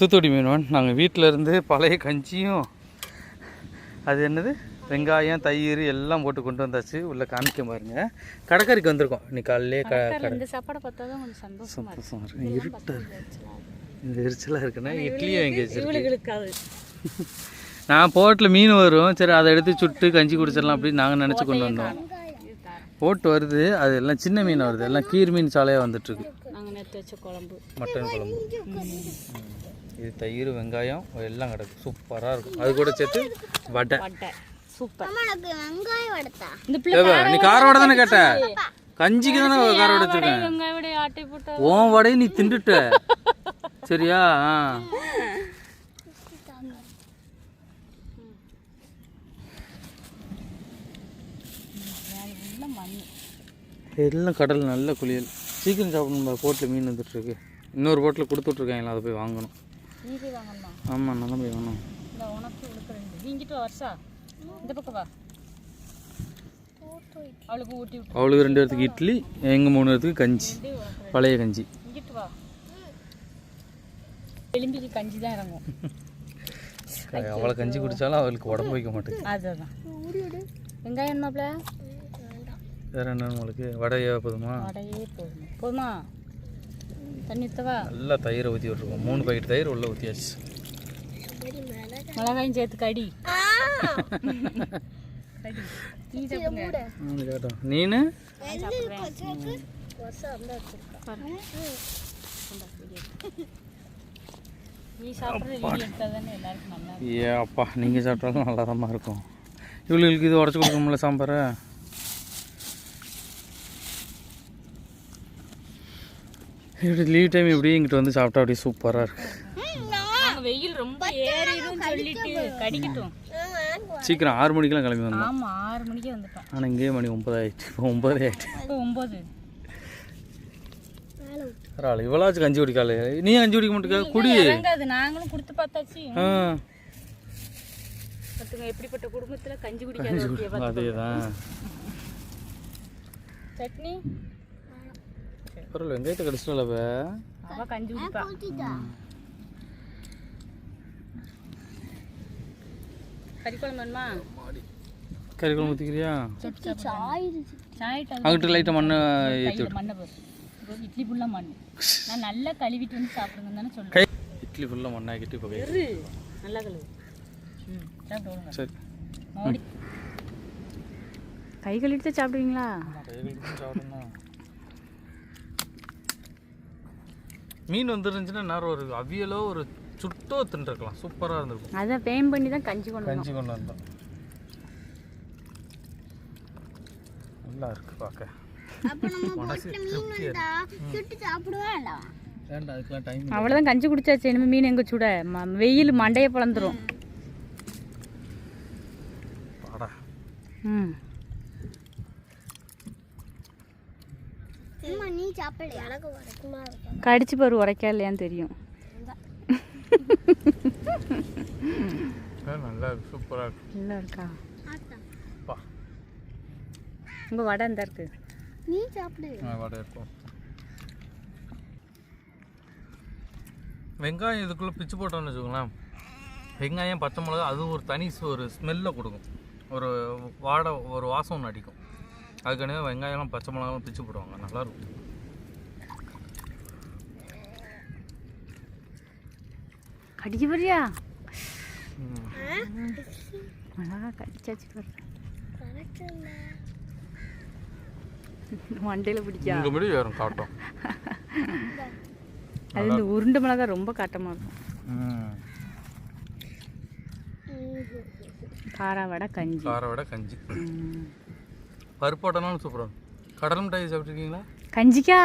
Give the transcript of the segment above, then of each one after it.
தூத்துக்குடி மீனவன். நாங்கள் வீட்டில் இருந்து பழைய கஞ்சியும் அது என்னது? வெங்காயம் தயிர் எல்லாம் போட்டு கொண்டு வந்தாச்சு. உள்ள காமிக்க பாருங்க. கடற்கரைக்கு வந்திருக்கோம். இன்னைக்கு காலையிலே சந்தோஷமா இருட்டா இந்த எரிச்சலாக இருக்குன்னா இட்லியும் அது நான் போட்டில் மீன் வரும். சரி அதை எடுத்து சுட்டு கஞ்சி குடிச்சிடலாம் அப்படின்னு நாங்கள் நினச்சி கொண்டு வந்தோம். போட்டு வருது. அது எல்லாம் சின்ன மீன் வருது. எல்லாம் கீர் மீன் சாலையாக வந்துட்டுருக்கு நாங்கள் நேற்று வச்ச குழம்பு. மட்டன் குழம்பு. இது தயிர் வெங்காயம் எல்லாம் கிடக்கு. சூப்பராக இருக்கும். அது கூட சேர்த்து வடை. வட்டை சூப்பர். உனக்கு வெங்காயம் வடத்தா இந்த பிள்ளை நீ கார வடை தானே கேட்ட? கஞ்சிக்கு தானே கார வடை வச்சிருக்கேன் வெங்காய விட ஆட்டை போட்டா உன் வடையை நீ திண்டுட்ட சரியா ஆ. எல்லாம் மண் எல்லாம் கடல் நல்ல குளியல். சீக்கிரம் சாப்பிடணும் போட்டில் மீன் வந்துட்டுருக்கு. இன்னொரு போட்டில் கொடுத்துட்ருக்காங்களா அதை போய் வாங்கணும். ஆமாம் நல்லா போய் வாங்கணும். அவளுக்கு ரெண்டு பேர்த்துக்கு இட்லி எங்கள் மூணு பேர்த்துக்கு கஞ்சி. பழைய கஞ்சி. எலும்பிக்கு கஞ்சி தான் இறங்கும். அவளை கஞ்சி குடித்தாலும் அவளுக்கு உடம்பு வைக்க மாட்டேங்குது. அதுதான் வெங்காயம் மாப்பிள வேற என்ன உங்களுக்கு? வடையா போதுமா? வடையே போதும். போதுமா? தண்ணி ஊற்றவா நல்லா தயிரை ஊற்றி விட்ருக்கோம் மூணு பாக்கெட் தயிர் உள்ள ஊற்றியாச்சு மிளகாயும் சேர்த்து கடி. நீனு? தானே. ஏ அப்பா. நீங்கள் சாப்பிட்டாலும் நல்லா இருக்கும். இவளுக்கு இது உடச்சி கொடுக்கணும்ல சாம்பாரை? இப்படி லீவ் டைம் இப்படி இங்கிட்ட வந்து சாப்பிட்டா அப்படியே சூப்பராக இருக்கு. வெயில் ரொம்ப ஏறிடும் சொல்லிட்டு கடிக்கட்டும். சீக்கிரம் ஆறு மணிக்கெல்லாம் கிளம்பி வந்தோம். ஆமா ஆறு மணிக்கே வந்துட்டோம். ஆனால் இங்கேயே மணி ஒன்பது ஆயிடுச்சு இப்போ ஒன்பதே ஆயிடுச்சு. இப்போ ஒம்பது. பரவாயில்ல இவ்வளோச்சும் கஞ்சி குடிக்காது நீ கஞ்சி குடிக்க மாட்டேங்க குடி. நாங்களும் கொடுத்து பார்த்தாச்சு. ஆ. எப்படிப்பட்ட குடும்பத்துல கஞ்சி குடிக்காத. அதே தான் சட்னி? பரவாயில்ல வெங்காயத்தை கடிச்சிட்டல அவ. கஞ்சி குடிப்பா. கறி குழம்பு வேணுமா? கறி குழம்பு ஊற்றிக்கிறியா அங்கிட்டு லைட்டாக மண்ணை ஏற்றி மண்ணை இட்லி ஃபுல்லாக மண். நான் நல்லா கழுவிட்டு வந்து சாப்பிடுங்கன்னு தானே சொல்லுவேன் இட்லி ஃபுல்லாக மண்ணாக்கிட்டு இப்போ நல்லா கழுவு. ம் கை கழுவிட்டு தான் சாப்பிடுவீங்களா சாப்பிடணும். மீன் வந்துருந்துச்சுன்னா நேரம் ஒரு அவியலோ ஒரு சுட்டோ தின்றுருக்கலாம். சூப்பராக இருந்திருக்கும். அதான் பேம் பண்ணி தான் கஞ்சி கொண்டு கஞ்சி கொண்டு வந்தோம். நல்லா இருக்கு பார்க்க அப்ப நம்ம மனசு போட்ட மீன் திருப்தியா வந்தா சுட்டு சாப்பிடுவேன்டா வேண்டாம். அதுக்கெல்லாம் டைம் அவ்வளோதான் கஞ்சி குடிச்சாச்சு இனிமேல் மீன் எங்கே சுட? ம- வெயில் மண்டையை பிளந்துரும் பாடா ம். அம்மா நீ சாப்பிடலையா? எனக்கு வரைக்குமா இருக்கும் கடிச்சு பாரு உரைக்கா இல்லையான்னு தெரியும். நல்லா இருக்கு சூப்பராக இருக்கு. நல்லா இருக்கா? ஆத்தா. பா. உங்கள் வடை இந்த இருக்கு நீ சாப்பிடு வடை இருக்கும் வெங்காயம் இதுக்குள்ளே பிச்சு போட்டோம்னு வச்சுக்கோங்களேன். வெங்காயம் பச்சை மிளகா அது ஒரு தனி சு- ஒரு ஸ்மெல்லை கொடுக்கும். ஒரு வாடை ஒரு வாசம் ஒன்று அடிக்கும். அதுக்கான வெங்காயம்லாம் பச்சை மிளகாலாம் பிச்சு போடுவாங்க. நல்லாயிருக்கும். கடிக்க போறியா. மிளகா கடிச்சாச்சு மண்டையில் பிடிக்கா? இங்கே முடி வேறும் காட்டும். அது இந்த உருண்டை மிளகா ரொம்ப காட்டமாக இருக்கும். ம். காரா வடை கஞ்சி. காரை விட கஞ்சி. ம். பருப்பு போட்டனாலும் சூப்பராக இருக்கும். கடல் மிட்டாய் சாப்பிட்ருக்கீங்களா கஞ்சிக்கா?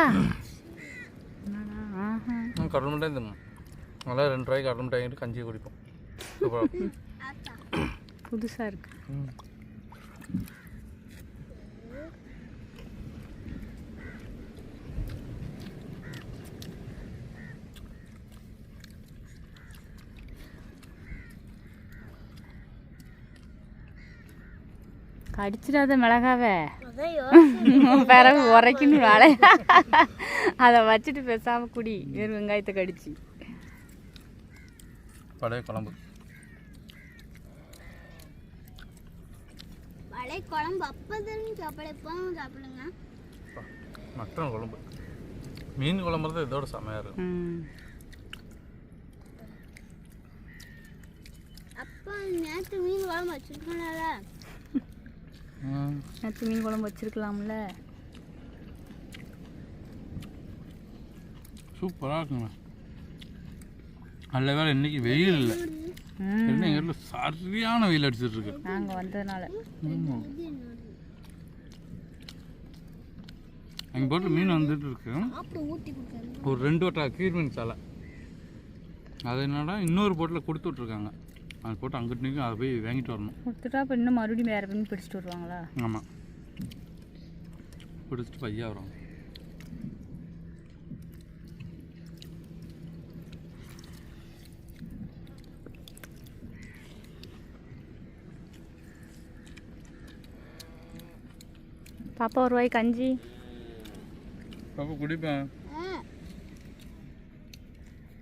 கடல் மிட்டாய் தின்னும் நல்லா ரெண்டு ரூபாய்க்கு கடல் மிட்டாய் கஞ்சி குடிப்போம். சூப்பராக இருக்கும். புதுசா இருக்கு ம். கடிச்சிடாத மிளகாவை. பிறகு உரைக்கணும் வேலை அதை வச்சுட்டு பேசாம குடி. வெறும் வெங்காயத்தை கடிச்சு. பழைய குழம்பு. பழைய குழம்பு அப்பதான் சாப்பிட எப்பவும் சாப்பிடுங்க. மட்டன் குழம்பு. மீன் குழம்பு தான் இதோட செமையாக இருக்கும். அப்பா நேற்று மீன் குழம்பு வச்சிருக்கோம்ல. நேற்று மீன் குழம்பு வச்சிருக்கலாம்ல. சூப்பராக இருக்குங்க. நல்ல வேலை இன்னைக்கு வெயில் இல்லை. என்ன எங்கள் வீட்டில் சரியான வெயில் அடிச்சிட்டு இருக்கு. நாங்கள் வந்ததுனால. எங்கள் போட்டில் மீன் வந்துட்டு இருக்கு. ஒரு ரெண்டு வட்டா கீழ்மீன் சாலை. அது என்னடா இன்னொரு போட்டில் கொடுத்து விட்ருக்காங்க அது போட்டு அங்கிட்டு நிற்கும் அதை போய் வாங்கிட்டு வரணும். கொடுத்துட்டா அப்போ இன்னும் மறுபடியும் வேறு மீன் பிடிச்சிட்டு வருவாங்களா? ஆமாம் பிடிச்சிட்டு பையா வரும். பாப்பா ஒரு வாய் கஞ்சி. பாப்பா குடிப்பேன்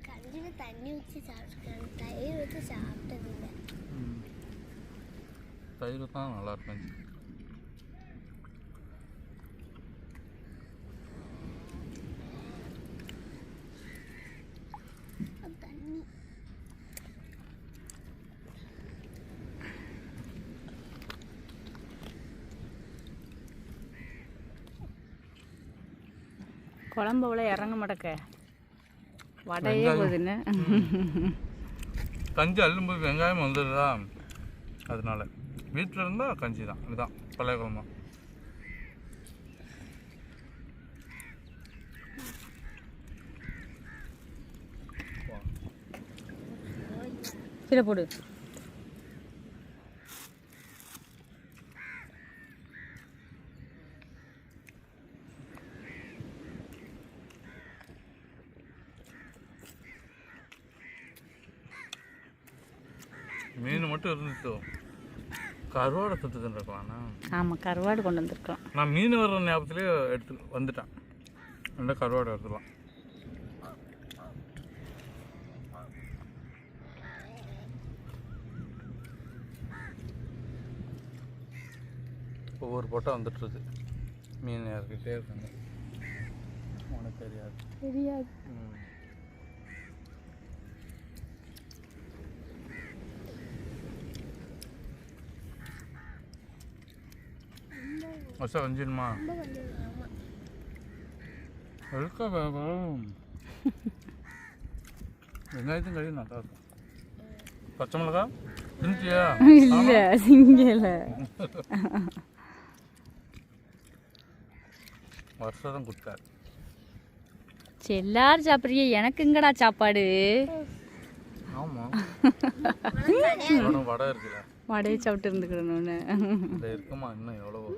கஞ்சியில் தண்ணி ஊற்றி சாப்பிட்டுருக்கேன் தயிர் ஊற்றி சாப்பிட்டதில்லை தான் நல்லா தண்ணி குழம்பு அவ்வளோ இறங்க மாட்டக்க. வடையே. போகுதுன்னு கஞ்சி அள்ளும்போது வெங்காயம் வந்துடுதா? அதனால. வீட்டில் இருந்தால் கஞ்சி தான். இதுதான். பழைய குழம்பு கீழே போடு. மீன் மட்டும் இருந்துச்சோ கருவாடை சுற்றுதுன்னு இருக்கலாம்ண்ணா ஆமாம் கருவாடு கொண்டு வந்திருக்கலாம் நான் மீன் வர்ற ஞாபகத்துலேயே எடுத்து வந்துட்டேன். ரெண்டா கருவாடை எடுத்துக்கலாம். ஒவ்வொரு போட்டால் வந்துட்டுருக்கு. மீன் இறக்கிட்டே இருக்காங்க. உனக்கு தெரியாது. தெரியாது. ஆமாம் வெளுக்கா வேகம் வெங்காயத்தையும் கழுவி நல்லா இருக்கும் பச்சை மிளகா தின்ட்டியா இல்லை சிங்கல வருஷம் கொடுத்தாரு எல்லாரும் சாப்பிட்றியே எனக்கு எங்கடா சாப்பாடு ஆமாம் வடை இருக்குல்ல வடையை சாப்பிட்டு இருந்துக்கிடணும்னு இந்த இருக்குமா இன்னும் எவ்வளவோ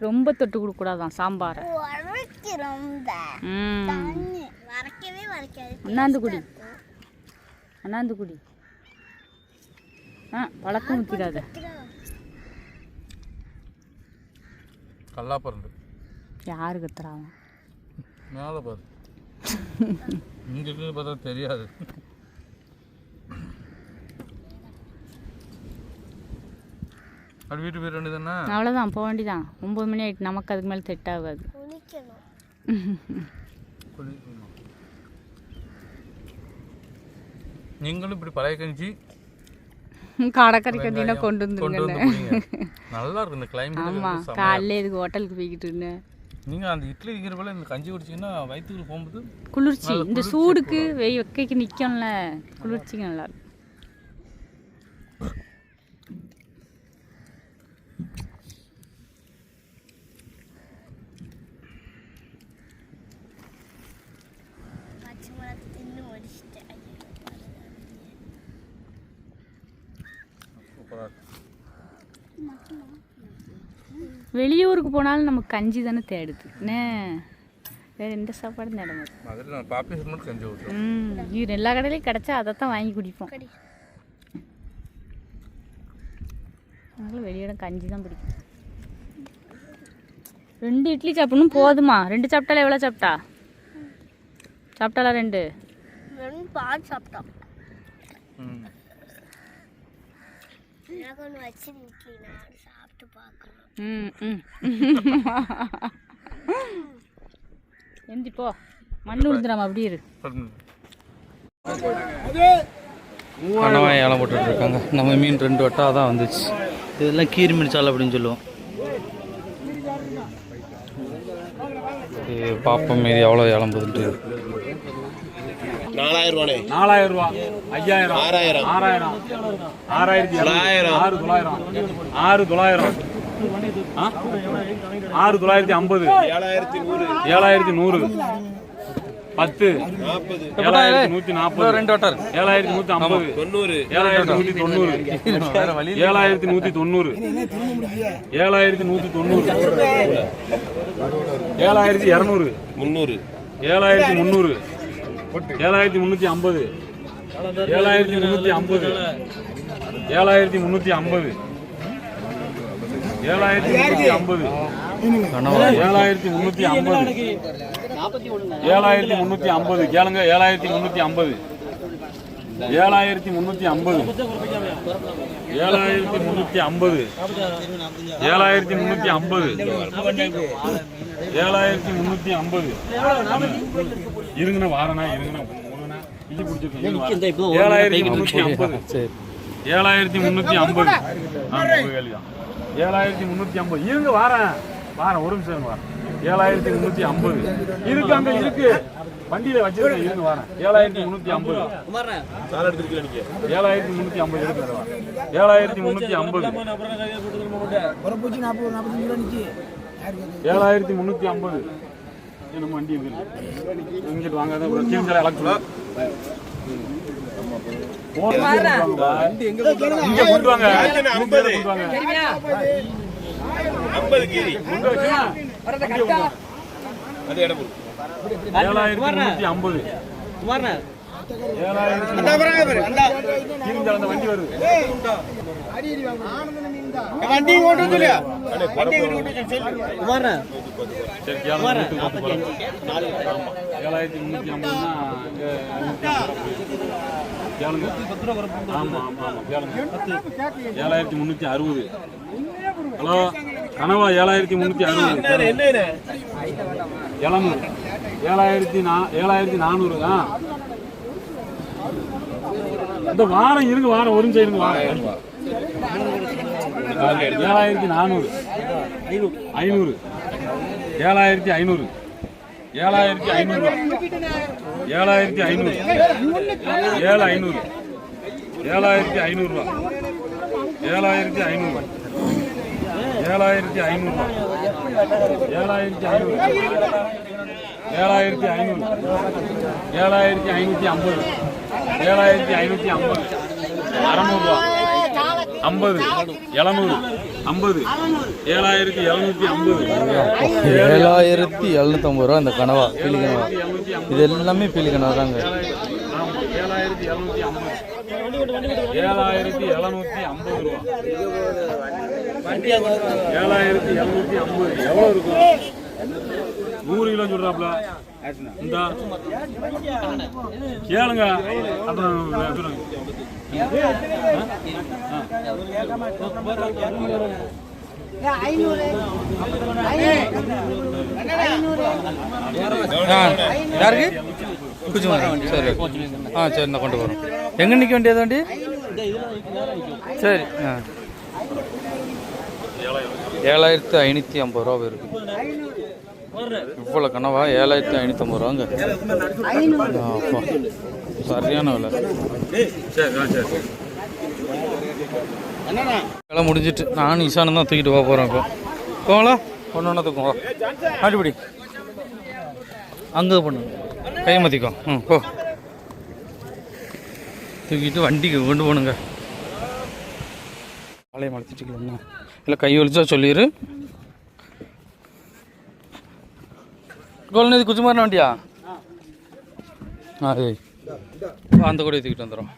ரொம்ப தொட்டு கொடுக்கூடாதான் சாம்பாரை. உரைக்கு ரொம்ப ம். தண்ணி. வரைக்கவே வரைக்காது அண்ணாந்து குடி. அண்ணாந்து குடி ஆ பழக்கம் ஊற்றிடாத கல்லா பறந்து யாரு கத்துறாங்க மேலே பாரு. இங்கே இருந்து பார்த்தா தெரியாது. அது வீட்டு போயிட வேண்டியதானே அவ்வளோதான் போக வேண்டியதான் ஒம்பது மணி ஆயிட்டு நமக்கு அதுக்கு மேலே செட் ஆகாது. நீங்களும் இப்படி பழைய கஞ்சி? கடற்கரை கண்டினா கொண்டு கொண்டு வந்து வந்துருங்கன்னு குடிங்க. நல்லா இருக்கும் இந்த ஆமாம் கிளைமேட் காலைல இதுக்கு ஹோட்டலுக்கு போய்கிட்டு இருந்தேன் நீங்கள் அந்த இட்லி விற்கிற போல இந்த கஞ்சி குடிச்சிங்கன்னா வயிற்றுக்குள்ள போகும்போது குளிர்ச்சி இந்த சூடுக்கு வெய் வெக்கைக்கு நிற்கும்ல குளிர்ச்சிக்கு நல்லா இருக்கும் பச்சை மிளகு தின்னு முடிச்சிட்டேன் ஐயோ, சூப்பராக இருக்கும் வெளியூருக்கு போனாலும் நமக்கு கஞ்சி தானே தேடுது. என்ன? வேற எந்த சாப்பாடும் தேட மாட்டோம். ம் இது எல்லா கடையிலையும் கிடச்சா அதை தான் வாங்கி குடிப்போம். கடி. அதனால வெளியிடம் கஞ்சி தான் பிடிக்கும். ரெண்டு இட்லி சாப்பிடணும் போதுமா? ரெண்டு சாப்பிட்டால எவ்வளோ சாப்பிட்டா? சாப்பிட்டாலா ரெண்டு? பார்க்கணும்னு பார்த்து சாப்பிட்டோம் ம். எனக்கு ஒன்று வச்சு நான் சாப்பிட்டு பார்க்கணும் ம் ம் எந்தி போ. மண் உளுந்துடாம அப்படியே இரு. கணவாய் ஏலம் போட்டுட்டு இருக்காங்க நம்ம மீன் ரெண்டு வட்டா தான் வந்துச்சு. இதெல்லாம் கீரி மீன் சாலை அப்படின்னு சொல்லுவோம். பாப்பம் மீதி எவ்வளோ ஏலம் போகுதுன்ட்டு நாலாயிரம் ரூபானே நாலாயிரம் ரூபா. ஐயாயிரம். ஆறாயிரம். ஆறாயிரம். ஆறாயிரத்தி தொள்ளாயிரம் ஆறு தொள்ளாயிரம். ஆறு தொள்ளாயிரம்? ஆறு தொள்ளாயிரத்தி ஐம்பது. ஏழாயிரத்தி நூறு. பத்து. ஏழாயிரத்தி நூத்தி நாற்பது. ரெண்டு வட்டா இருக்கு ஏழாயிரத்தி நூத்தி ஐம்பது. தொண்ணூறு ஏழாயிரத்தி நூத்தி தொண்ணூறு. ஏழாயிரத்தி நூத்தி தொண்ணூறு. ஏழாயிரத்தி நூத்தி தொண்ணூறு. ஏழாயிரத்தி இரநூறு. முந்நூறு. ஏழாயிரத்தி முந்நூறு. ஏழாயிரத்தி முந்நூற்றி ஐம்பது. ஏழாயிரத்தி முந்நூற்றி ஐம்பது. ஏழாயிரத்தி முந்நூற்றி ஐம்பது. ஏழாயிரத்தி ஐம்பது. ஏழாயிரத்தி முந்நூற்றி ஐம்பது. ஏழாயிரத்தி முந்நூற்றி ஐம்பது. கேளுங்க ஏழாயிரத்தி முந்நூற்றி ஐம்பது. ஏழாயிரத்தி முந்நூற்றி ஐம்பது. ஏழாயிரத்தி முந்நூற்றி ஐம்பது. ஏழாயிரத்தி முந்நூற்றி ஐம்பது ஏழாயிரத்தி முந்நூற்றி ஐம்பது இருங்கண்ணா வாரண்ணா. இருங்கண்ணா ஏழாயிரத்தி முந்நூற்றி ஐம்பது. சரி ஏழாயிரத்தி முந்நூற்றி ஐம்பது. கேள்விதான் ஏழாயிரத்தி முந்நூற்றி ஐம்பது. இருங்க வாரேன். வாரேன் ஒரு நிமிஷம் வாரேன். ஏழாயிரத்தி முந்நூற்றி ஐம்பது. இருக்கு அங்க இருக்கு. வண்டியில வச்சிருக்கேன் இருங்க வாரேன். ஏழாயிரத்தி முந்நூற்றி ஐம்பது. ஏழாயிரத்தி முந்நூற்றி ஐம்பது இருக்கு ஏழாயிரத்தி முந்நூற்றி ஐம்பது. ஏழாயிரத்தி முந்நூற்றி ஐம்பது. நம்ம வண்டி இருக்கு இங்கிட்டு வாங்க அதான் கீழ்ச்சாலை ஏழாயிரத்தி ஐம்பது. வண்டி வருது. வண்டி ஓட்டு சொல்லியா. ஏழாயிரத்தி முந்நூற்றி ஐம்பதுனா அங்கே கேளுங்க ஆமா ஆமா ஆமா கேளுங்க ஏழாயிரத்தி முந்நூற்றி அறுபது. ஹலோ கனவா ஏழாயிரத்தி முந்நூற்றி அறுபது. என்ன ஏழாயிரத்தி நா ஏழாயிரத்தி நானூறு ஆ. இந்த வாரம் இருங்க வாரம் ஒரு நிமிஷம் இருங்க வாரம். ஏழாயிரத்தி நானூறு. ஐநூறு. ஏழாயிரத்தி ஐநூறு. ஏழாயிரத்தி ஐநூறு. ஏழாயிரத்தி ஐநூறு. ஏழு ஐநூறு ஏழாயிரத்தி ஐநூறுரூவா ஏழாயிரத்தி ஐநூறு. ஏழாயிரத்தி ஐநூறுரூவா ஏழாயிரத்தி ஐநூறு ஏழாயிரத்தி ஐநூறு ஏழாயிரத்தி ஐநூற்றி ஐம்பது. ஏழாயிரத்தி ஐநூற்றி ஐம்பது அறநூறுவா ஐம்பது. எழுநூறு. ஐம்பது. ஏழாயிரத்தி எழுநூற்றி ஐம்பது. ஏழாயிரத்தி எழுநூத்தம்பது ரூபா இந்த கனவா பீலி கனவா. இது எல்லாமே பீலி கனவா தாங்க. ஏழாயிரத்தி எழுநூற்றி ஐம்பது. ஏழாயிரத்தி எழுநூற்றி ஐம்பது ரூபா. ஏழாயிரத்தி எழுநூற்றி ஐம்பது. எவ்வளோ இருக்கும்? நூறு கிலோ சொல்றாப்ல. இந்த. கேளுங்க. அப்புறம் யாருக்கு? சரி ஆ சரி நான் கொண்டு போகிறோம் எங்கே நிற்க வேண்டியது வண்டி? சரி ஆ. ஏழாயிரத்து ஐநூற்றி ஐம்பது ரூபா இருக்கு. இவ்வளோ கனவா? ஏழாயிரத்தி ஐநூற்றம்பது ரூபாங்க. அப்பா. சரியான விலை. வேலை முடிஞ்சிட்டு நானும் ஈசானம் தான் தூக்கிட்டு போக போகிறேன் இப்போ. போங்களா ஒன்று ஒன்றா தூக்கம் அடிப்படி அங்கே பண்ணு கை மாற்றிக்கோ ம் போ. தூக்கிட்டு வண்டிக்கு கொண்டு போகணுங்க. காலையை மலைச்சிட்டு இல்லை கை வலிச்சா சொல்லிடு குச்சி மாதிரி வண்டியா ஆ அந்த கூட தூக்கிட்டு வந்துடும்